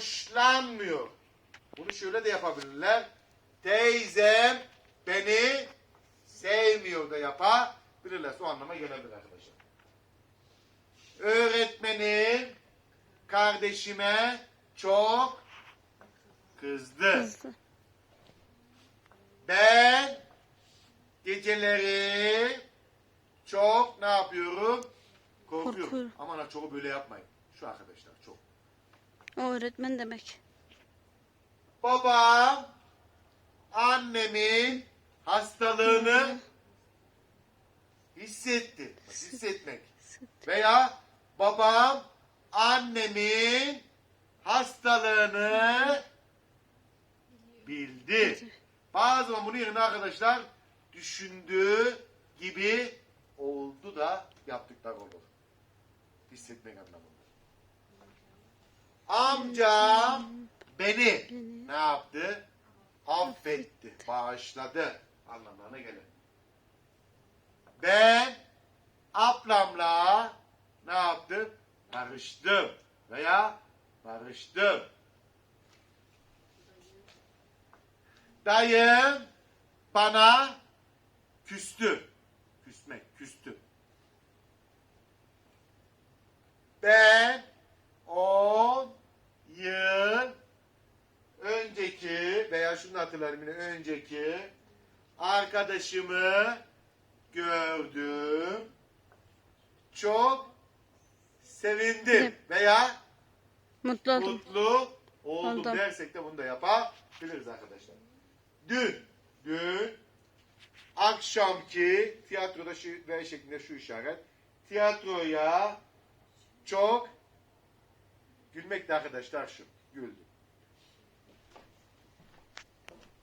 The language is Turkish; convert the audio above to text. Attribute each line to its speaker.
Speaker 1: hoşlanmıyor. Bunu şöyle de yapabilirler. Teyzem beni sevmiyor da yapabilirler. O anlama gelebilir arkadaşlar. Öğretmenim kardeşime çok kızdı. Ben geceleri çok ne yapıyorum? Korkuyorum.
Speaker 2: Korkuyorum.
Speaker 1: Aman ha çoğu böyle yapmayın. Şu arkadaşlar çok.
Speaker 2: O öğretmen demek.
Speaker 1: Babam annemin hastalığını hissetti. Bak, Hissetmek. Veya babam annemin hastalığını bildi. Bazı zaman bunun yerine arkadaşlar düşündüğü gibi oldu da yaptıklar olur. Hissetmek anlamında. Amcam beni ne yaptı? Affetti, bağışladı anlamlarına gelir. Ben ablamla ne yaptım? Barıştım veya barıştım. Dayım bana küstü. Küsmek, küstü. Ben on yıl önceki veya şunu hatırlarım yine önceki arkadaşımı gördüm. Çok sevindim veya
Speaker 2: Mutlu oldum.
Speaker 1: mutlu oldum
Speaker 2: Oldum.
Speaker 1: dersek de bunu da yapabiliriz arkadaşlar. Dün, dün akşamki tiyatroda şu V şeklinde şu işaret. Tiyatroya çok gülmek de arkadaşlar şu. Güldüm.